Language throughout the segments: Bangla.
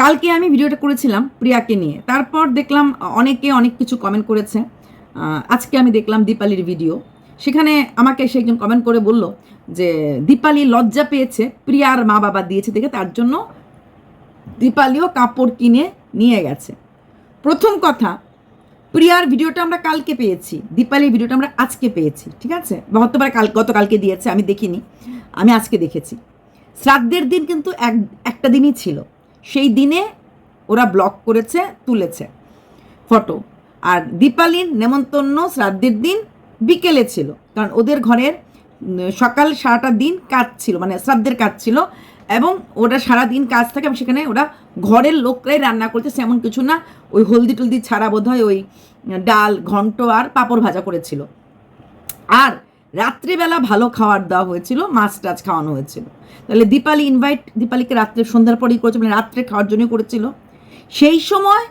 কালকে আমি ভিডিওটা করেছিলাম প্রিয়াকে নিয়ে। তারপর দেখলাম অনেকে অনেক কিছু কমেন্ট করেছে। আজকে আমি দেখলাম দীপালির ভিডিও সেখানে আমাকে সে একজন কমেন্ট করে বলল যে, দীপালি লজ্জা পেয়েছে, প্রিয়ার মা বাবা দিয়েছে দেখে, তার জন্য দীপালিও কাপড় কিনে নিয়ে গেছে। প্রথম কথা, প্রিয়ার ভিডিওটা আমরা কালকে পেয়েছি। দীপালির ভিডিওটা আমরা আজকে পেয়েছি, ঠিক আছে? হতে পারে কাল গতকালকে দিয়েছে, আমি দেখিনি। আমি আজকে দেখেছি। শ্রাদ্ধের দিন কিন্তু এক একটা দিনই ছিল। সেই দিনে ওরা ব্লক করেছে, তুলেছে ফটো আর দীপালির নেমন্তন্ন শ্রাদ্ধের দিন বিকেলে ছিল, কারণ ওদের ঘরের সকাল সারাটা দিন কাজ ছিল মানে শ্রাদ্ধের কাজ ছিল এবং ওরা সারা দিন কাজ থাকে এবং সেখানে ওরা ঘরের লোকরাই রান্না করছে, সেমন কিছু না। ওই হলদি টলদি ছাড়া বোধ হয় ওই ডাল, ঘন্ট আর পাঁপড় ভাজা করেছিল। আর রাত্রিবেলা ভালো খাবার দেওয়া হয়েছিল, মাছ টাছ খাওয়ানো হয়েছিল। তাহলে দীপালি ইনভাইট দীপালিকে রাত্রে সন্ধ্যার পরেই করেছে মানে রাত্রে খাওয়ার জন্যই করেছিল। সেই সময়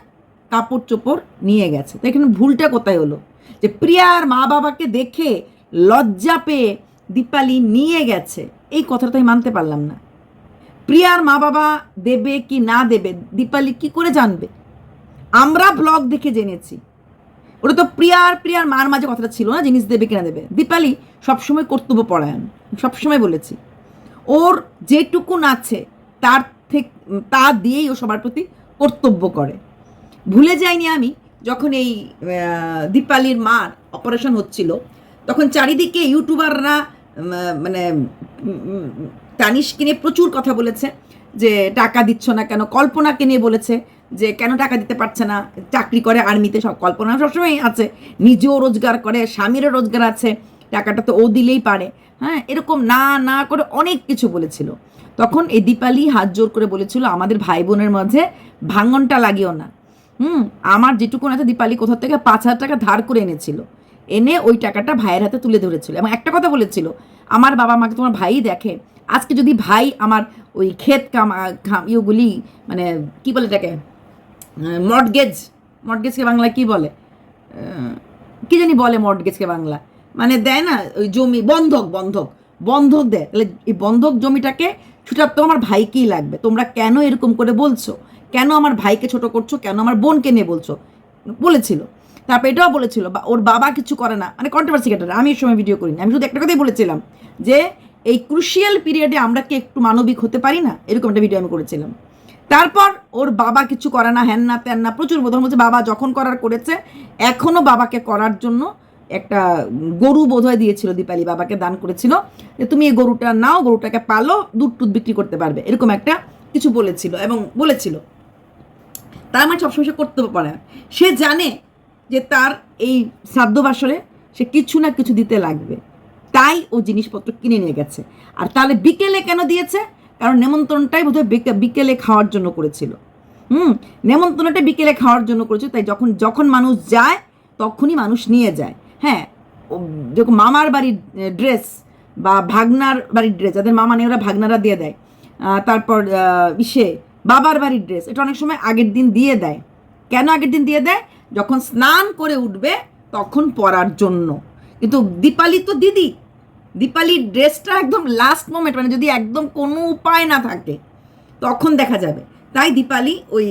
কাপড় চোপড় নিয়ে গেছে। তো এখানে ভুলটা কোথায় হলো? যে প্রিয়ার মা বাবাকে দেখে লজ্জা পেয়ে দীপালি নিয়ে গেছে। এই কথাটা আমি মানতে পারলাম না। প্রিয়ার মা বাবা দেবে কি না দেবে? দীপালি কি করে জানবে? আমরা ব্লগ দেখে জেনেছি। ওটা তো প্রিয়ার প্রিয়ার মার মাঝে কথাটা ছিল না জিনিস দেবে কিনা দেবে। দীপালি সবসময় কর্তব্য পরায়ণ, সবসময় বলেছি। ওর যেটুকুন আছে তার থেকে, তা দিয়েই ও সবার প্রতি কর্তব্য করে। ভুলে যাইনি আমি যখন এই দীপালির মার অপারেশন হচ্ছিল, তখন চারিদিকে ইউটিউবাররা মানে তানিশকে নিয়ে প্রচুর কথা বলেছে। যে টাকা দিচ্ছ না কেন? কল্পনাকে নিয়ে বলেছে যে কেন টাকা দিতে পারছে না? চাকরি করে আর্মিতে সব কল্পনা সবসময় আছে। নিজেও রোজগার করে, স্বামীরও রোজগার আছে। টাকাটা তো ও দিলেই পারে। হ্যাঁ এরকম না না করে অনেক কিছু বলেছিল। তখন এই দীপালি হাত জোর করে বলেছিল, আমাদের ভাই বোনের মাঝে ভাঙনটা লাগিও না। হুম, আমার যেটুকুন আছে দীপালি কোথা থেকে পাঁচ হাজার টাকা ধার করে এনেছিল। এনে ওই টাকাটা ভাইয়ের হাতে তুলে ধরেছিল এবং একটা কথা বলেছিল, আমার বাবা মাকে তোমার ভাই দেখে? আজকে যদি ভাই আমার ওই ক্ষেত কাম খাম ইয়েগুলি মানে কি বলে এটাকে? মর্টগেজ মর্টগেজকে বাংলায় কি বলে? কি জানি বলে মর্টগেজকে বাংলা? মানে দেয় না, ওই জমি, বন্ধক বন্ধক বন্ধক দেয়। তাহলে এই বন্ধক জমিটাকে ছুটার তো আমার ভাইকেই লাগবে। তোমরা কেন এরকম করে বলছো? কেন আমার ভাইকে ছোট করছ? কেন আমার বোনকে নিয়ে বলছো? বলেছিল। তারপর এটাও বলেছিল, বা ওর বাবা কিছু করে না। মানে কন্ট্রোভার্সি কেটার আমি এই সময় ভিডিও করিনি। আমি শুধু একটা কথাই বলেছিলাম, যে এই ক্রুশিয়াল পিরিয়ডে আমরা কি একটু মানবিক হতে পারি না? এরকম একটা ভিডিও আমি করেছিলাম। তারপর ওর বাবা কিছু করে না হ্যান না ত্যান না, প্রচুর বোধন হচ্ছে বাবা যখন করার করেছে এখনও বাবাকে করার জন্য একটা গরু বোধহয় দিয়েছিল দীপালি, বাবাকে দান করেছিল। যে তুমি এই গরুটা নাও, গরুটাকে পালো, দুধ টুধ বিক্রি করতে পারবে। এরকম একটা কিছু বলেছিল এবং বলেছিল। তার মানে সবসময় সে করতে পারে সে জানে যে তার এই শ্রাদ্ধ বাসরে সে কিছু না কিছু দিতে লাগবে। তাই ও জিনিসপত্র কিনে নিয়ে গেছে। আর তাহলে বিকেলে কেন দিয়েছে? কারণ নেমন্ত্রণটাই বোধহয় বিকে- বিকেলে খাওয়ার জন্য করেছিল। হুম নেমন্ত্রণটা বিকেলে খাওয়ার জন্য করেছিল, তাই যখন যখন মানুষ যায়, তখনই মানুষ নিয়ে যায়। হ্যাঁ যখন মামার বাড়ির ড্রেস বা ভাগনার বাড়ির ড্রেস যাদের মামা নেই ওরা ভাগনারা দিয়ে দেয়। তারপর ইসে, বাবার বাড়ির ড্রেস এটা অনেক সময় আগের দিন দিয়ে দেয়। কেন আগের দিন দিয়ে দেয়? যখন স্নান করে উঠবে, তখন পরার জন্য। কিন্তু দীপালি তো দিদি দীপালির ড্রেসটা একদম লাস্ট মোমেন্ট মানে যদি একদম কোনো উপায় না থাকে, তখন দেখা যাবে। তাই দীপালি ওই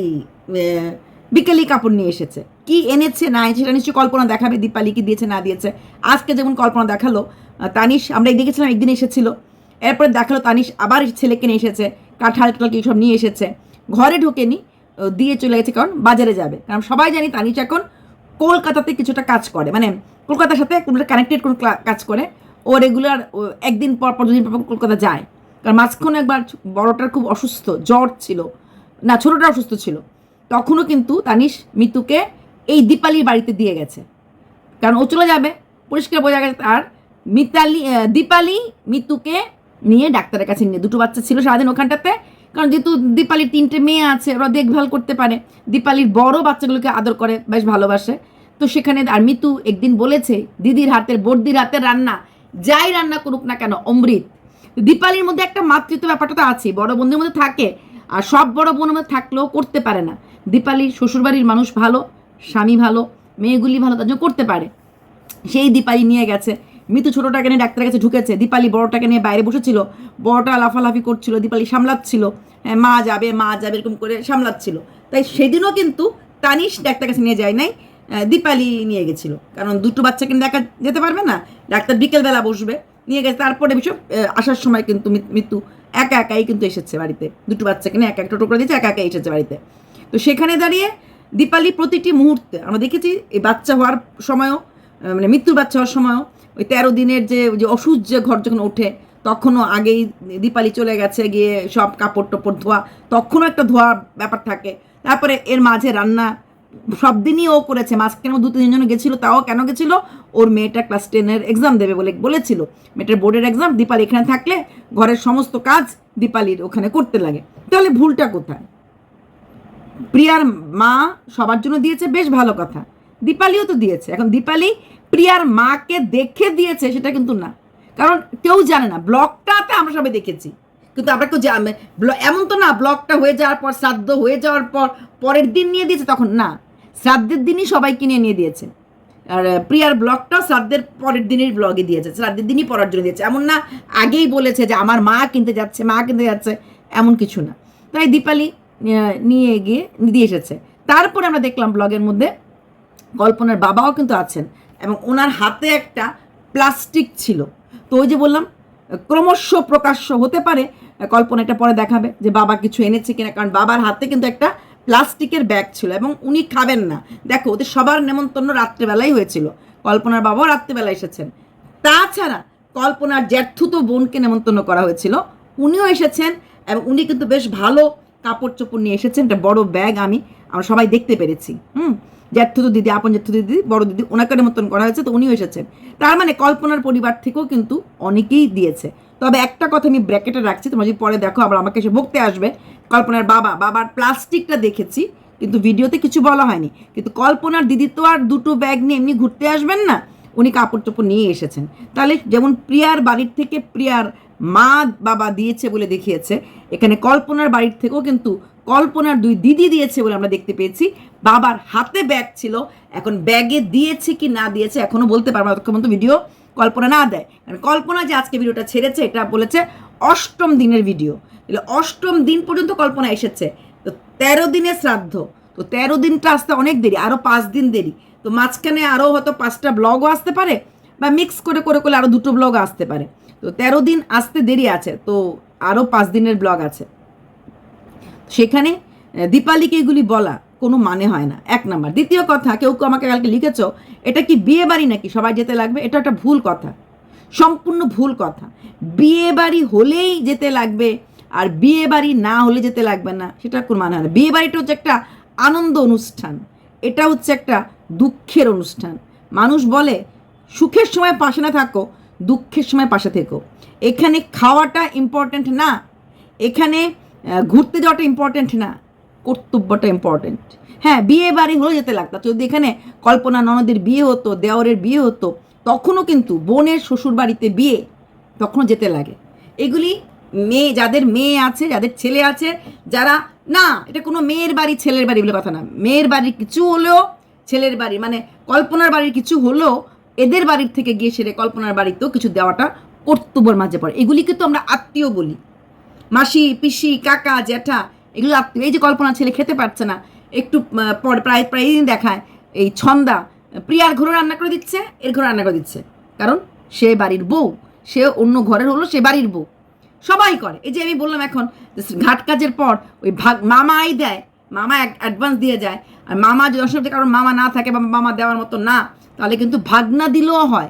বিকেলি কাপড় নিয়ে এসেছে। কি এনেছে না এনেছে সেটা নিশ্চয়ই কল্পনা দেখাবে দীপালি কি দিয়েছে, না দিয়েছে। আজকে যেমন কল্পনা দেখাল তানিশ, আমরা দেখেছিলাম একদিন এসেছিল। এরপরে দেখাল তানিশ, আবার ছেলেকে নিয়ে এসেছে, কাঁঠাল টাল কি সব নিয়ে এসেছে। ঘরে ঢোকেনি দিয়ে চলে গেছে, কারণ বাজারে যাবে। কারণ সবাই জানি তানিশ এখন কলকাতাতে কিছুটা কাজ করে মানে কলকাতার সাথে কোনো কানেক্টেড কোনো কাজ করে। ও রেগুলার একদিন পর পর দুদিন পর কলকাতা যায়। কারণ মাঝখানে একবার বড়টার খুব অসুস্থ, জ্বর ছিল। না, ছোটোটা অসুস্থ ছিল। তখনও কিন্তু তানিশ মিতুকে এই দীপালির বাড়িতে দিয়ে গেছে। কারণ ও চলে যাবে, পরিষ্কার বোঝা গেছে তার। মিতালি দীপালি মিতুকে নিয়ে ডাক্তারের কাছে নিয়ে দুটো বাচ্চা ছিল সারাদিন ওখানটাতে। কারণ যেহেতু দীপালির তিনটে মেয়ে আছে, ওরা দেখভাল করতে পারে। দীপালির বড় বাচ্চাগুলোকে আদর করে, বেশ ভালোবাসে। তো সেখানে আর মিতু একদিন বলেছে, দিদির হাতের, বর্দির হাতের রান্না যাই রান্না করুক না কেন, অমৃত। দীপালির মধ্যে একটা মাতৃত্ব ব্যাপারটা তো আছে, বড় বোনদের মধ্যে থাকে, আর সব বড় বোনের মধ্যে থাকলেও করতে পারে না। দীপালির শ্বশুরবাড়ির মানুষ ভালো, স্বামী ভালো মেয়েগুলি ভালো, তার জন্য করতে পারে। সেই দীপালি নিয়ে গেছে, মিতু ছোটোটাকে নিয়ে ডাক্তারের কাছে ঢুকেছে। দীপালি বড়টাকে নিয়ে বাইরে বসেছিল, বড়টা লাফালাফি করছিল, দীপালি সামলাচ্ছিল হ্যাঁ মা যাবে মা যাবে, এরকম করে সামলাচ্ছিল। তাই সেদিনও কিন্তু তানিশ ডাক্তার কাছে নিয়ে যায় নাই দীপালি নিয়ে গেছিল। কারণ দুটো বাচ্চাকে নিয়ে দেখা যেতে পারবে না, ডাক্তার বিকেলবেলা বসবে, নিয়ে গেছে। তারপরে বিষয় আসার সময় কিন্তু মৃত্যু একা একাই কিন্তু এসেছে বাড়িতে। দুটো বাচ্চাকে নিয়ে এক একটা টোটো করে দিয়েছে, একা একাই এসেছে বাড়িতে। তো সেখানে দাঁড়িয়ে দীপালি প্রতিটি মুহূর্তে, আমরা দেখেছি এই বাচ্চা হওয়ার সময়ও মানে মৃত্যুর বাচ্চা হওয়ার সময়ও, ওই তেরো দিনের যে যে ওষুধ যে ঘর যখন ওঠে, তখনও আগেই দীপালি চলে গেছে, গিয়ে সব কাপড় টাপড় ধোয়া, তখনও একটা ধোয়া ব্যাপার থাকে। তারপরে এর মাঝে রান্না সব দিনই ও করেছে। মাঝখানে দু তিনজন গেছিল, তাও কেন গেছিল? ওর মেয়েটা ক্লাস টেনের এক্সাম দেবে বলে বলেছিল। মেয়েটার বোর্ডের এক্সাম দীপালি এখানে থাকলে ঘরের সমস্ত কাজ দীপালির ওখানে করতে লাগে। তাহলে ভুলটা কোথায়? প্রিয়ার মা সবার জন্য দিয়েছে, বেশ ভালো কথা। দীপালিও তো দিয়েছে। এখন দীপালি প্রিয়ার মাকে দেখে দিয়েছে, সেটা কিন্তু না। কারণ কেউ জানে না ব্লগটাতে আমরা সবাই দেখেছি। কিন্তু আমরা কেউ এমন তো না ব্লগটা হয়ে যাওয়ার পর, শ্রাদ্ধ হয়ে যাওয়ার পর, পরের দিন নিয়ে দিয়েছে, তখন না। শ্রাদ্ধের দিনই সবাইকে নিয়ে নিয়ে দিয়েছে। আর প্রিয়ার ব্লগটাও শ্রাদ্ধের পরের দিনের ব্লগে দিয়েছে, শ্রাদ্ধের দিনই পড়ার জন্য দিয়েছে। এমন না, আগেই বলেছে যে আমার মা কিনতে যাচ্ছে, মা কিনতে যাচ্ছে, এমন কিছু না। তাই দীপালি নিয়ে গিয়ে দিয়ে এসেছে। তারপরে আমরা দেখলাম ব্লগের মধ্যে কল্পনার বাবাও কিন্তু আছেন এবং ওনার হাতে একটা প্লাস্টিক ছিল। তো ওই যে বললাম, ক্রমশ প্রকাশ্য হতে পারে, কল্পনা এটা পরে দেখাবে যে বাবা কিছু এনেছে কিনা, কারণ বাবার হাতে কিন্তু একটা প্লাস্টিকের ব্যাগ ছিল এবং উনি খাবেন না। দেখো, ওদের সবার নেমন্তন্ন রাত্রেবেলাই হয়েছিল। কল্পনার বাবাও রাত্রেবেলা এসেছেন। তাছাড়া কল্পনার জ্যাঠুতো বোনকে নেমন্তন্ন করা হয়েছিল। উনিও এসেছেন এবং উনি কিন্তু বেশ ভালো কাপড় চোপড় নিয়ে এসেছেন। একটা বড় ব্যাগ আমি, আমরা সবাই দেখতে পেরেছি। হুম? জ্যাঠুতো দিদি আপন জ্যাঠুতো দিদি, বড় দিদি, ওনাকে নেমন্তন্ন করা হয়েছে, তো উনিও এসেছেন। তার মানে কল্পনার পরিবার থেকেও কিন্তু অনেকেই দিয়েছে। তবে একটা কথা আমি ব্র্যাকেটে রাখছি, তোমরা যদি পরে দেখো আবার আমাকে এসে বকতে আসবে। কল্পনার বাবা, বাবার প্লাস্টিকটা দেখেছি, কিন্তু ভিডিওতে কিছু বলা হয়নি। কিন্তু কল্পনার দিদি তো আর দুটো ব্যাগ নিয়ে এমনি ঘুরতে আসবেন না, উনি কাপড় চোপড় নিয়ে এসেছেন। তাহলে যেমন প্রিয়ার বাড়ির থেকে প্রিয়ার মা, বাবা দিয়েছে বলে দেখিয়েছে, এখানে কল্পনার বাড়ির থেকেও কিন্তু কল্পনার দুই দিদি দিয়েছে বলে আমরা দেখতে পেয়েছি। বাবার হাতে ব্যাগ ছিল, এখন ব্যাগে দিয়েছে কি না দিয়েছে এখনও বলতে পারব না ভিডিও কল্পনা না দেয়। কারণ কল্পনা যে আজকে ভিডিওটা ছেড়েছে, এটা বলেছে অষ্টম দিনের ভিডিও। তাহলে অষ্টম দিন পর্যন্ত কল্পনা এসেছে। তো তেরো দিনের শ্রাদ্ধ। তো তেরো দিনটা আসতে অনেক দেরি আরও পাঁচ দিন দেরি। তো মাঝখানে আরও হয়তো পাঁচটা ব্লগও আসতে পারে, বা মিক্স করে করে করলে আরও দুটো ব্লগ আসতে পারে। তো তেরো দিন আসতে দেরি আছে, তো আরও পাঁচ দিনের ব্লগ আছে। সেখানে দীপালিকে এগুলি বলা কোনো মানে হয় না। এক নাম্বার। দ্বিতীয় কথা, কেউ আমাকে কালকে লিখেছ, এটা কি বিয়ে বাড়ি নাকি? সবাই যেতে লাগবে? এটা একটা ভুল কথা। সম্পূর্ণ ভুল কথা। বিয়ে বাড়ি হলেই যেতে লাগবে আর বিয়ে বাড়ি না হলে যেতে লাগবে না, সেটা কোনো মানে হয় না। বিয়ে বাড়িটা হচ্ছে একটা আনন্দ অনুষ্ঠান। এটা হচ্ছে একটা দুঃখের অনুষ্ঠান। মানুষ বলে, সুখের সময় পাশে না থাকো, দুঃখের সময় পাশে থেকো। এখানে খাওয়াটা ইম্পর্ট্যান্ট না। এখানে ঘুরতে যাওয়াটা ইম্পর্ট্যান্ট না। কর্তব্যটা ইম্পর্ট্যান্ট হ্যাঁ বিয়ে বাড়ি হলে যেতে লাগতো। যদি এখানে কল্পনা ননদের বিয়ে হতো, দেওরের বিয়ে হতো, তখনও কিন্তু বোনের শ্বশুর বাড়িতে বিয়ে তখনও যেতে লাগে। এগুলি মেয়ে, যাদের মেয়ে আছে, যাদের ছেলে আছে, যারা না, এটা কোনো মেয়ের বাড়ি, ছেলের বাড়ি বলে কথা না। মেয়ের বাড়ির কিছু হলেও, ছেলের বাড়ি মানে কল্পনার বাড়ির কিছু হলেও, এদের বাড়ির থেকে গিয়ে সেরে কল্পনার বাড়িতেও কিছু দেওয়াটা কর্তব্যের মাঝে পড়ে। এগুলিকে তো আমরা আত্মীয় বলি। মাসি, পিসি, কাকা, জ্যাঠা এগুলো এই যে কল্পনা ছেলে খেতে পারছে না, একটু পর প্রায় প্রায় দিন দেখায় এই ছন্দা। প্রিয়ার ঘরে রান্না করে দিচ্ছে, এর ঘরে রান্না করে দিচ্ছে। কারণ সে বাড়ির বউ, সে অন্য ঘরের হলো সে বাড়ির বউ। সবাই করে। এই যে আমি বললাম এখন ঘাট কাজের পর ওই ভাগ মামাই দেয়। মামা অ্যাডভান্স দিয়ে যায়। আর মামা যদি অসুবিধা কারণ মামা না থাকে বা মামা দেওয়ার মতো না, তাহলে কিন্তু ভাগনা দিলেও হয়।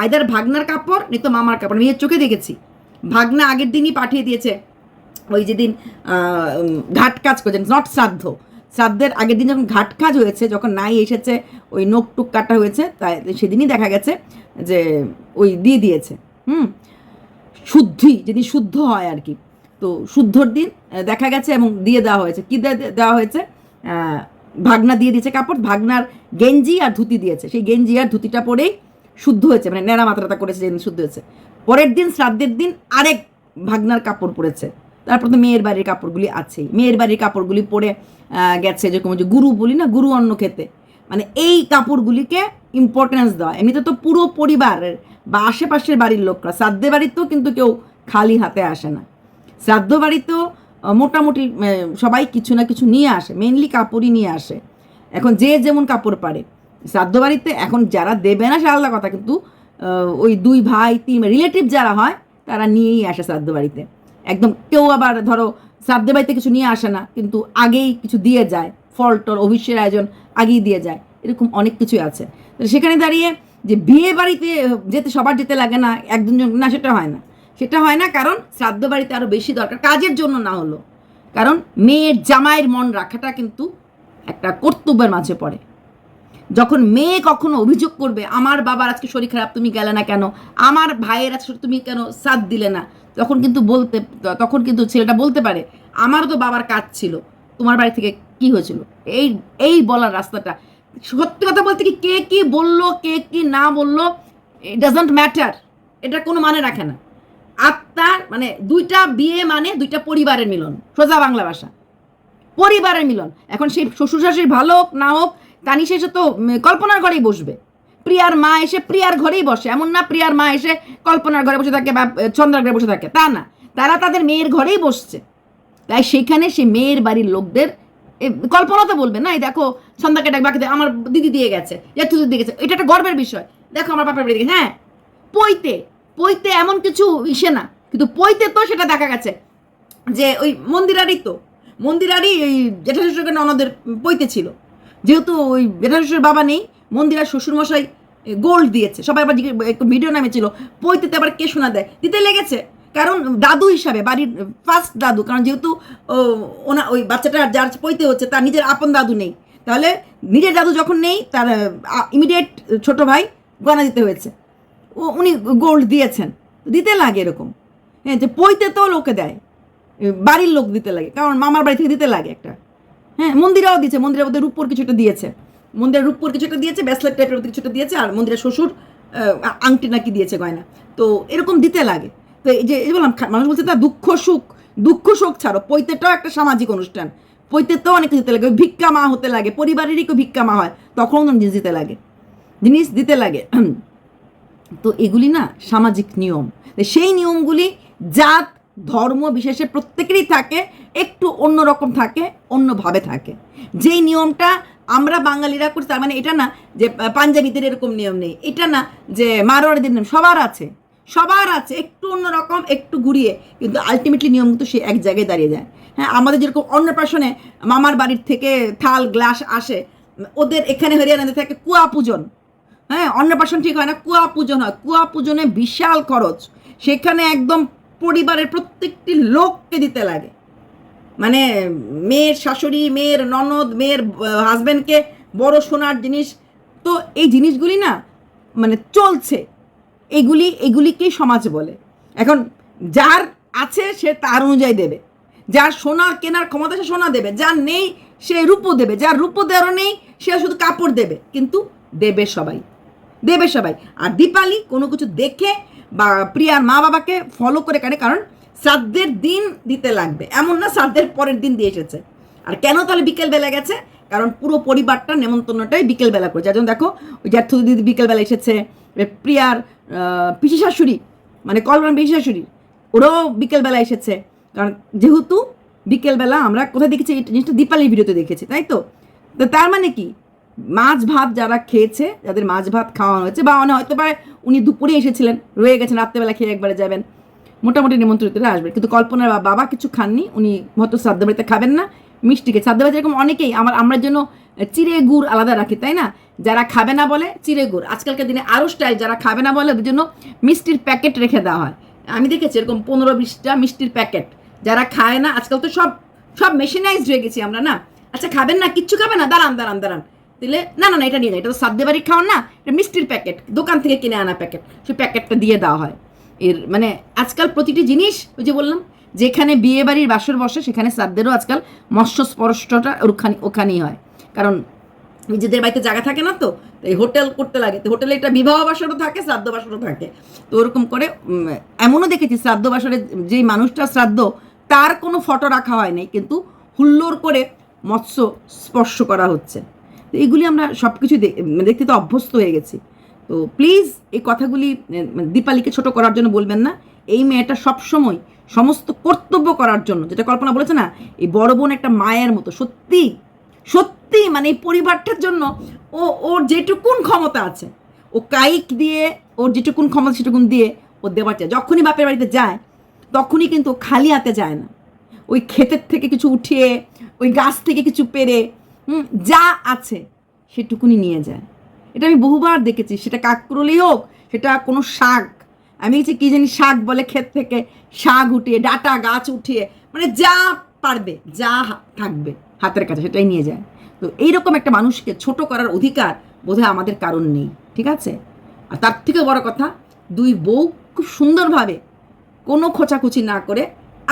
আইদার ভাগনার কাপড়, নয়তো মামার কাপড়। আমি চোখে দেখেছি। ভাগনা আগের দিনই পাঠিয়ে দিয়েছে। ওই যেদিন ঘাট কাজ করেছেন নট শ্রাদ্ধ। শ্রাদ্ধের আগের দিন যখন ঘাট কাজ হয়েছে, যখন নাই এসেছে, ওই নোক টুক কাটা হয়েছে, তাই সেদিনই দেখা গেছে যে ওই দিয়ে দিয়েছে, হুম? শুদ্ধি, যেদিন শুদ্ধ হয় আর কি। তো শুদ্ধর দিন দেখা গেছে এবং দিয়ে দেওয়া হয়েছে। কী দেওয়া হয়েছে? ভাগনা দিয়ে দিয়েছে কাপড়, ভাগনার গেঞ্জি আর ধুতি দিয়েছে। সেই গেঞ্জি আর ধুতিটা পরেই শুদ্ধ হয়েছে মানে নেড়া মাত্রাটা করেছে যেদিন শুদ্ধ হয়েছে। পরের দিন, শ্রাদ্ধের দিন আরেক ভাগনার কাপড় পরেছে। তারপর তো মেয়ের বাড়ির কাপড়গুলি আছেই। মেয়ের বাড়ির কাপড়গুলি পরে গেছে যেরকম যে গুরু বলি না, গুরু অন্ন খেতে মানে এই কাপড়গুলিকে ইম্পর্টেন্স দেওয়া। এমনিতে তো পুরো পরিবারের বা আশেপাশের বাড়ির লোকরা, শ্রাদ্ধে বাড়িতেও কিন্তু কেউ খালি হাতে আসে না। শ্রাদ্ধ বাড়িতেও মোটামুটি সবাই কিছু না কিছু নিয়ে আসে মেনলি কাপড়ই নিয়ে আসে। এখন যে যেমন কাপড় পারে। শ্রাদ্ধ বাড়িতে এখন যারা দেবে না সে আলাদা কথা। কিন্তু ওই দুই ভাই, তিন রিলেটিভ যারা হয়, তারা নিয়েই আসে শ্রাদ্ধ বাড়িতে। একদম কেউ আবার ধরো শ্রাদ্ধ বাড়িতে কিছু নিয়ে আসে না, কিন্তু আগেই কিছু দিয়ে যায়, ফল টল অভিষেকের আয়োজন আগেই দিয়ে যায়, এরকম অনেক কিছুই আছে। সেখানে দাঁড়িয়ে যে বিয়ে বাড়িতে যেতে সবার যেতে লাগে না একজন জন না, সেটা হয় না। সেটা হয় না কারণ শ্রাদ্ধ বাড়িতে আরও বেশি দরকার, কাজের জন্য না হলো। কারণ মেয়ের জামাইয়ের মন রাখাটা কিন্তু একটা কর্তব্যের মাঝে পড়ে। যখন মেয়ে কখনো অভিযোগ করবে, আমার বাবার আজকে শরীর খারাপ, তুমি গেলে না কেন? আমার ভাইয়ের আজকে তুমি কেন সাথ দিলে না? তখন কিন্তু বলতে, তখন কিন্তু ছেলেটা বলতে পারে, আমারও তো বাবার কাজ ছিল, তোমার বাড়ি থেকে কি হয়েছিল? এই এই বলার রাস্তাটা। সত্যি কথা বলতে কি, কে কি বলল, কে কি না বলল ইট ডাজন্ট ম্যাটার এটা কোনো মানে রাখে না। আত্মার মানে দুইটা বিয়ে মানে দুইটা পরিবারের মিলন, সোজা বাংলা ভাষা। পরিবারের মিলন। এখন সেই শ্বশুর শাশুড়ি ভালো হোক, না হোক, তানি শেষে তো কল্পনার ঘরেই বসবে। প্রিয়ার মা এসে প্রিয়ার ঘরেই বসে। এমন না প্রিয়ার মা এসে কল্পনার ঘরে বসে থাকে বা চন্দ্রার ঘরে বসে থাকে। তা না। তারা তাদের মেয়ের ঘরেই বসছে। তাই সেখানে সে মেয়ের বাড়ির লোকদের কল্পনা তো বলবে না, এই দেখো, সন্ধ্যাকে ডাক বাকি আমার দিদি দিয়ে গেছে জেঠু দিয়ে গেছে। এটা একটা গর্বের বিষয়। দেখো আমার বাপের বাড়ি। হ্যাঁ? পইতে পইতে এমন কিছু ইসে না, কিন্তু পইতে তো সেটা দেখা গেছে যে ওই মন্দিরারই তো। মন্দিরারই ওই জেঠা শ্বশুরকে ননদের পইতে ছিল। যেহেতু ওই জেঠা শ্বশুর বাবা নেই মন্দিরার শ্বশুরমশাই গোল্ড দিয়েছে। সবাই আবার ভিডিও নামেছিল পইতেতে আবার কে শোনা দেয়? দিতে লেগেছে। কারণ দাদু হিসাবে, বাড়ির ফার্স্ট দাদু, কারণ যেহেতু ওনা, ওই বাচ্চাটা যার পইতে হচ্ছে, তার নিজের আপন দাদু নেই। তাহলে নিজের দাদু যখন নেই, তার ইমিডিয়েট ছোট ভাই গয়না দিতে হয়েছে। ও, উনি গোল্ড দিয়েছেন। দিতে লাগে এরকম। হ্যাঁ যে পইতে তো লোকে দেয়। বাড়ির লোক দিতে লাগে। কারণ মামার বাড়ি থেকে দিতে লাগে একটা। হ্যাঁ মন্দিরাও দিয়েছে। মন্দিরের মধ্যে রূপর কিছুটা দিয়েছে। মন্দিরের রূপর কিছুটা দিয়েছে ব্যাসলেট টাইপের মধ্যে কিছুটা দিয়েছে, আর মন্দিরের শ্বশুর আংটি নাকি দিয়েছে গয়না। তো এরকম দিতে লাগে। তো এই যে, এই বললাম, মানুষ বলছে তা দুঃখ সুখ, দুঃখ শোক ছাড়ো, পৈতেটাও একটা সামাজিক অনুষ্ঠান। পৈতেতেও অনেক কিছু দিতে লাগে, ভিক্ষা মা হতে লাগে, পরিবারেরই কেউ ভিক্ষা মা হয়, তখনও জিনিস দিতে লাগে। জিনিস দিতে লাগে। তো এগুলি না সামাজিক নিয়ম। সেই নিয়মগুলি জাত, ধর্ম বিশেষে প্রত্যেকেরই থাকে, একটু অন্যরকম থাকে, অন্যভাবে থাকে। যেই নিয়মটা আমরা বাঙালিরা করি, তার মানে এটা না যে পাঞ্জাবিদের এরকম নিয়ম নেই। এটা না যে মারোয়ারিদের নিয়ম, সবার আছে। সবার আছে, একটু অন্যরকম, একটু ঘুরিয়ে। কিন্তু আলটিমেটলি নিয়ম কিন্তু সে এক জায়গায় দাঁড়িয়ে যায়। হ্যাঁ আমাদের যেরকম অন্নপ্রাশনে মামার বাড়ির থেকে থাল, গ্লাস আসে, ওদের এখানে হরিয়ানাতে থাকে কুয়া পূজন। হ্যাঁ অন্নপ্রাশন ঠিক হয় না, কুয়া পূজন হয়। কুয়া পূজনে বিশাল খরচ। সেখানে একদম পরিবারের প্রত্যেকটি লোককে দিতে লাগে। মানে মেয়ের শাশুড়ি, মেয়ের ননদ, মেয়ের হাজব্যান্ডকে বড় সোনার জিনিস। তো এই জিনিসগুলি না মানে চলছে। এগুলি এগুলিকেই সমাজ বলে। এখন যার আছে সে তার অনুযায়ী দেবে। যার সোনা কেনার ক্ষমতা সে সোনা দেবে। যার নেই সে রূপো দেবে। যার রূপো দেওয়ারও নেই সে শুধু কাপড় দেবে। কিন্তু দেবে সবাই। দেবে সবাই। আর দীপালি কোনো কিছু দেখে বা প্রিয়ার মা বাবাকে ফলো করে কেন। কারণ শ্রাদ্ধের দিন দিতে লাগবে। এমন না শ্রাদ্ধের পরের দিন দিয়ে এসেছে। আর কেন তাহলে বিকেলবেলা গেছে? কারণ পুরো পরিবারটা নেমন্তন্নটাই বিকেলবেলা করে যার দেখো, ওই জ্যাঠু দিদি বিকেলবেলা এসেছে প্রিয়ার পিসি শাশুড়ি মানে কলরান পিসি শাশুড়ি, ওরাও বিকেলবেলা এসেছে। কারণ যেহেতু বিকেলবেলা আমরা কোথায় দেখেছি? এই জিনিসটা দীপালির ভিডিওতে দেখেছি, তাই তো? তো তার মানে কি? মাছ ভাত যারা খেয়েছে, যাদের মাছ ভাত খাওয়ানো হয়েছে, বা মানে হয়তো পারে উনি দুপুরে এসেছিলেন, রয়ে গেছেন, রাত্রেবেলা খেয়ে একবারে যাবেন। মোটামুটি নিমন্ত্রিতরা আসবেন কিন্তু কল্পনার বাবা কিছু খাননি, উনি হয়তো শ্রাদ্ধ বাড়িতে খাবেন না মিষ্টিকে বাড়িতে এরকম অনেকেই, আমার, আমরা জন্য চিড়ে গুড় আলাদা রাখি, তাই না? যারা খাবে না বলে চিড়ে গুড়। আজকালকার দিনে আরও স্টাইল, যারা খাবে না বলে ওদের জন্য মিষ্টির প্যাকেট রেখে দেওয়া হয়। আমি দেখেছি এরকম পনেরো বিশটা মিষ্টির প্যাকেট। যারা খায় না, আজকাল তো সব সব মেশিনাইজড হয়ে গেছি আমরা, না? আচ্ছা খাবেন না, কিচ্ছু খাবে না? দাঁড়ান দাঁড়ান দাঁড়ান। দিলে, না না না, এটা নিয়ে যাই এটা তো সাদ্দে বাড়ি খাওয়ান না, এটা মিষ্টির প্যাকেট, দোকান থেকে কিনে আনা প্যাকেট। সেই প্যাকেটটা দিয়ে দেওয়া হয়। এর মানে আজকাল প্রতিটি জিনিস, ওই যে বললাম, যেখানে বিয়ে বাড়ির বাসর বসে, সেখানে শ্রাদ্ধেরও আজকাল মৎস্য স্পর্শটা ওখানে, ওখানেই হয়। কারণ নিজেদের বাড়িতে জায়গা থাকে না তো এই হোটেল করতে লাগে। তো হোটেলে একটা বিবাহ বাসরও থাকে, শ্রাদ্ধ বাসরও থাকে। তো ওরকম করে এমনও দেখেছি শ্রাদ্ধ বাসরে যেই মানুষটা শ্রাদ্ধ, তার কোনো ফটো রাখা হয় নাই, কিন্তু হুল্লোড় করে মৎস্য স্পর্শ করা হচ্ছে। তো এইগুলি আমরা সব কিছু দেখতে তো অভ্যস্ত হয়ে গেছি। তো প্লিজ এই কথাগুলি মানে দীপালিকে ছোট করার জন্য বলবেন না। এই মেয়েটা সবসময় সমস্ত কর্তব্য করার জন্য যেটা কল্পনা বলেছে না এই বড় বোন একটা মায়ের মতো সত্যি সত্যি মানে এই পরিবারটার জন্য ও ওর যেটুকুন ক্ষমতা আছে ও কাইক দিয়ে ওর যেটুকুন ক্ষমতা সেটুকুন দিয়ে ও দেওয়ার চায় যখনই বাপের বাড়িতে যায় তখনই কিন্তু খালি হাতে যায় না। ওই ক্ষেতের থেকে কিছু উঠিয়ে ওই গাছ থেকে কিছু পেরে হুম, যা আছে সেটুকুনি নিয়ে যায়। এটা আমি বহুবার দেখেছি, সেটা কাকরলি হোক, সেটা কোনো শাক। আমি যে কী জানি শাক বলে ক্ষেত থেকে শাক উঠিয়ে, ডাটা, গাছ উঠিয়ে মানে যা পারবে, যা থাকবে হাতের কাছে, সেটাই নিয়ে যায়। তো এইরকম একটা মানুষকে ছোট করার অধিকার বোধহয় আমাদের কারণ নেই, ঠিক আছে? আর তার থেকে বড় কথা, দুই বউ খুব সুন্দরভাবে কোনো খোঁচাখুচি না করে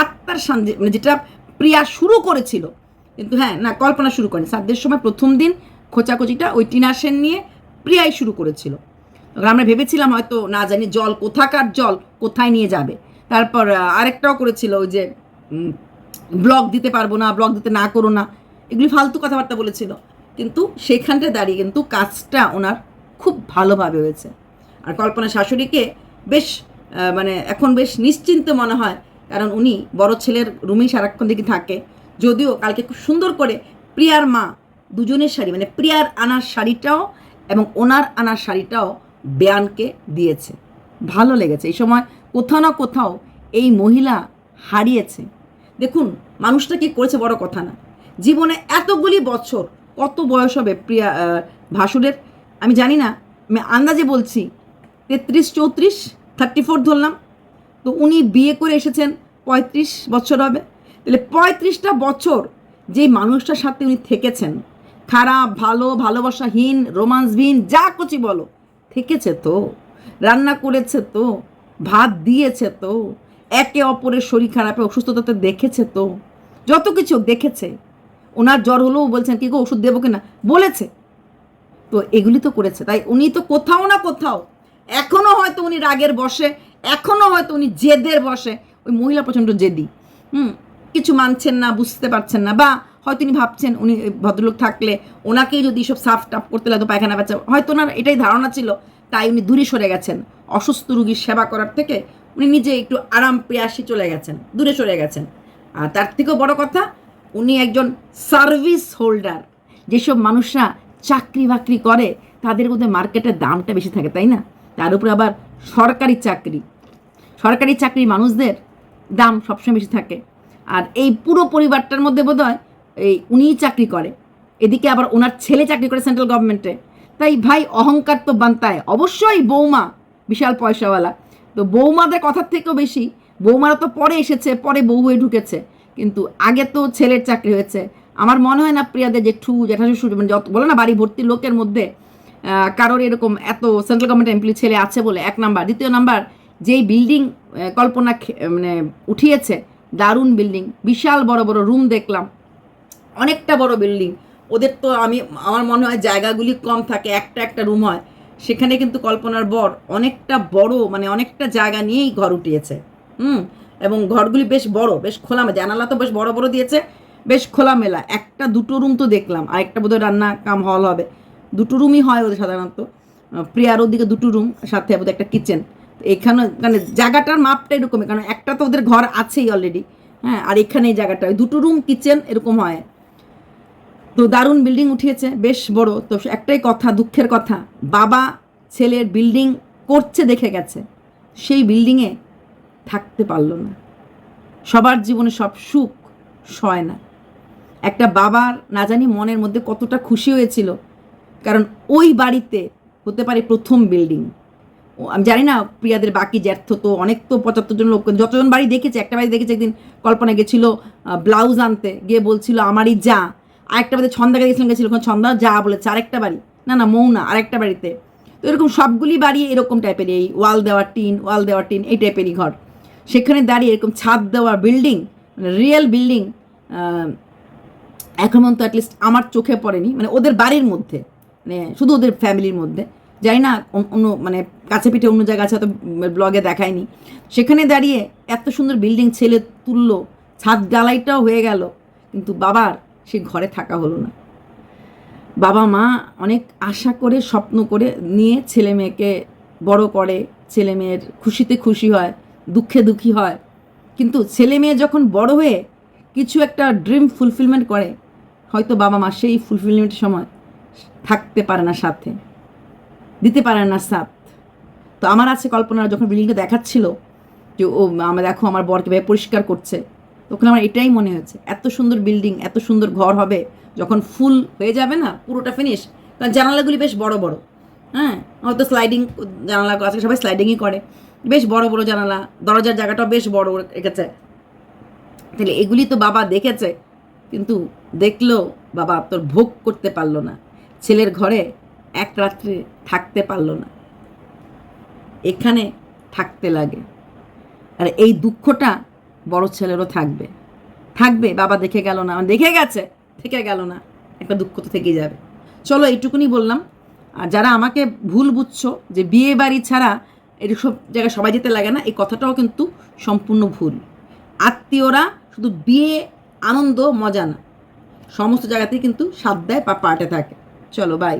আত্মার শান্তি মানে যেটা প্রিয়া শুরু করেছিল, কিন্তু হ্যাঁ না, কল্পনা শুরু করেনি। সাধ্যের সময় প্রথম দিন খোঁচাখুচিটা ওই টিনা সেন নিয়ে প্রিয়াই শুরু করেছিল। তখন আমরা ভেবেছিলাম হয়তো, না জানি জল কোথাকার জল, কোথায় নিয়ে যাবে। তারপর আরেকটাও করেছিল ওই যে ব্লগ দিতে পারব না ব্লগ দিতে না করো না, এগুলি ফালতু কথাবার্তা বলেছিল। কিন্তু সেখানটা দাঁড়িয়ে কিন্তু কাজটা ওনার খুব ভালোভাবে হয়েছে। আর কল্পনা শাশুড়িকে বেশ মানে এখন বেশ নিশ্চিন্ত মনে হয়, কারণ উনি বড় ছেলের রুমেই সারাক্ষণ দিকে থাকে। যদিও কালকে খুব সুন্দর করে প্রিয়ার মা দুজনের শাড়ি মানে প্রিয়ার আনার শাড়িটাও এবং ওনার আনার শাড়িটাও বেয়ানকে দিয়েছে। ভালো লেগেছে। এই সময় কোথাও না কোথাও এই মহিলা হারিয়েছে। দেখুন, মানুষটা কি করেছে বড় কথা না। জীবনে এতগুলি বছর কত বয়স হবে প্রিয়া ভাসুরের? আমি জানি না। আমি আন্দাজে বলছি, তেত্রিশ, চৌত্রিশ থার্টি ফোর ধরলাম। তো উনি বিয়ে করে এসেছেন, পঁয়ত্রিশ বছর হবে। তাহলে পঁয়ত্রিশটা বছর যেই মানুষটার সাথে উনি থেকেছেন খারাপ, ভালো, ভালোবাসাহীন রোমান্সবিহীন যা কুচি বলো। থেকেছে তো, রান্না করেছে তো, ভাত দিয়েছে তো, একে অপরের শরীর খারাপে অসুস্থতাতে দেখেছে তো, যত কিছু দেখেছে। ওনার জ্বর হলেও বলছেন, কি গো, ওষুধ দেবো কিনা? বলেছে। তো এগুলি তো করেছে। তাই উনি তো কোথাও না কোথাও এখনও হয়তো উনি রাগের বসে এখনও হয়তো উনি জেদের বসে। ওই মহিলা প্রচণ্ড জেদি। হুম, কিছু মানছেন না, বুঝতে পারছেন না, বা হয়তো উনি ভাবছেন, উনি ভদ্রলোক থাকলে ওনাকেই যদি সব সাফ টাফ করতে লাগতো পায়খানা বাচ্চা, হয়তো ওনার এটাই ধারণা ছিল, তাই উনি দূরে সরে গেছেন। অসুস্থ রুগীর সেবা করার থেকে উনি নিজে একটু আরাম প্রিয়াসী চলে গেছেন, দূরে সরে গেছেন। আর তার থেকেও বড় কথা, উনি একজন সার্ভিস হোল্ডার। যেসব মানুষরা চাকরি বাকরি করে, তাদের মধ্যে মার্কেটের দামটা বেশি থাকে, তাই না? তার উপরে আবার সরকারি চাকরি। সরকারি চাকরি মানুষদের দাম সবসময় বেশি থাকে। আর এই পুরো পরিবারটার মধ্যে বোধ হয় এই উনিই চাকরি করে। এদিকে আবার ওনার ছেলে চাকরি করে সেন্ট্রাল গভর্নমেন্টে তাই ভাই, অহংকার তো বান্তায়। অবশ্যই বৌমা, বিশাল পয়সাওয়ালা। তো বৌমাদের কথার থেকেও বেশি, বৌমারা তো পরে এসেছে, পরে বউ হয়ে ঢুকেছে। কিন্তু আগে তো ছেলের চাকরি হয়েছে। আমার মনে হয় না প্রিয়াদের জেঠু জ্যাঠা শ্বশুর মানে যত, বলে না বাড়ি ভর্তি লোকের মধ্যে কারোর এরকম এত সেন্ট্রাল গভর্নমেন্ট এমপ্লি ছেলে আছে বলে এক নাম্বার। দ্বিতীয় নাম্বার, যেই বিল্ডিং কল্পনা মানে উঠিয়েছে, দারুণ বিল্ডিং বিশাল বড় বড় রুম দেখলাম। অনেকটা বড় বিল্ডিং ওদের তো আমি, আমার মনে হয় জায়গাগুলি কম থাকে, একটা একটা রুম হয়। সেখানে কিন্তু কল্পনার বর অনেকটা বড় মানে অনেকটা জায়গা নিয়েই ঘর উঠিয়েছে। হুম? এবং ঘরগুলি বেশ বড়, বেশ খোলামেলা, জানালা তো বেশ বড় বড় দিয়েছে, বেশ খোলামেলা। একটা, দুটো রুম তো দেখলাম আর একটা বোধহয় রান্না কাম হল হবে। দুটো রুমই হয় ওদের সাধারণত। প্রিয়ার ওদিকে দুটো রুম সাথে বোধহয় একটা কিচেন এখানে মানে জায়গাটার মাপটা এরকমই, কারণ একটা তো ওদের ঘর আছেই অলরেডি হ্যাঁ আর এখানে এই জায়গাটা দুটো রুম কিচেন এরকম হয়। তো দারুণ বিল্ডিং উঠিয়েছে, বেশ বড়। তো একটাই কথা, দুঃখের কথা, বাবা ছেলের বিল্ডিং করছে দেখে গেছে। সেই বিল্ডিংয়ে থাকতে পারল না। সবার জীবনে সব সুখ সয় না। একটা বাবার না জানি মনের মধ্যে কতটা খুশি হয়েছিল, কারণ ওই বাড়িতে হতে পারে প্রথম বিল্ডিং আমি জানি না, প্রিয়াদের বাকি জ্যার্থ তো অনেক তো পঁচাত্তর জন লোক, যতজন বাড়ি দেখেছে, একটা বাড়ি দেখেছে একদিন কল্পনা গেছিল ব্লাউজ আনতে, গিয়ে বলছিল, আমারই যা। আরেকটা বাড়িতে ছন্দা গেছিলাম, গেছিল ছন্দা, যা বলেছে, আরেকটা বাড়ি। না না, মৌনা, আরেকটা বাড়িতে। তো এরকম সবগুলি বাড়ি এরকম টাইপের এই ওয়াল দেওয়া টিন, ওয়াল দেওয়া টিন, এই টাইপেরই ঘর। সেখানে দাঁড়িয়ে এরকম ছাদ দেওয়া বিল্ডিং মানে রিয়েল বিল্ডিং এখন পর্যন্ত অ্যাটলিস্ট আমার চোখে পড়েনি মানে ওদের বাড়ির মধ্যে মানে শুধু ওদের ফ্যামিলির মধ্যে। জানি না অন্য মানে কাছে পিঠে অন্য জায়গা আছে, হয়তো ব্লগে দেখায়নি। সেখানে দাঁড়িয়ে এত সুন্দর বিল্ডিং ছেলে তুললো, ছাদ ডালাইটাও হয়ে গেল। কিন্তু বাবার সে ঘরে থাকা হলো না। বাবা মা অনেক আশা করে, স্বপ্ন করে নিয়ে ছেলে মেয়েকে বড় করে, ছেলে মেয়ের খুশিতে খুশি হয়, দুঃখে দুঃখী হয়। কিন্তু ছেলে মেয়ে যখন বড় হয়ে কিছু একটা ড্রিম ফুলফিলমেন্ট করে, হয়তো বাবা মা সেই ফুলফিলমেন্টের সময় থাকতে পারে না সাথে, দিতে পারে না সাথ। তো আমার আছে কল্পনা যখন বিল্ডিংটা দেখাচ্ছিল যে, ও আমরা দেখো, আমার বরকে ভাবে পরিষ্কার করছে। তখন আমার এটাই মনে হয়েছে, এত সুন্দর বিল্ডিং এত সুন্দর ঘর হবে, যখন ফুল হয়ে যাবে না, পুরোটা ফিনিশ কারণ জানালাগুলি বেশ বড় বড় হ্যাঁ? হয়তো স্লাইডিং জানালা আছে, সবাই স্লাইডিংই করে, বেশ বড় বড় জানালা, দরজার জায়গাটাও বেশ বড় রেখেছে। তাহলে এগুলি তো বাবা দেখেছে, কিন্তু দেখল বাবা তোর ভোগ করতে পারল না, ছেলের ঘরে এক রাত্রে থাকতে পারল না। এখানে থাকতে লাগে। আর এই দুঃখটা বড় ছেলেরও থাকবে। থাকবে, বাবা দেখে গেল না। দেখে গেছে, থেকে গেল না। একটা দুঃখ তো থেকেই যাবে। চলো এইটুকুনি বললাম। আর যারা আমাকে ভুল বুঝছ যে বিয়ে বাড়ি ছাড়া সব জায়গায় সবাই যেতে লাগে না, এই কথাটাও কিন্তু সম্পূর্ণ ভুল। আত্মীয়রা শুধু বিয়ে, আনন্দ, মজা না। সমস্ত জায়গাতেই কিন্তু সাথ দেয় বা পার্টে থাকে। চলো বাই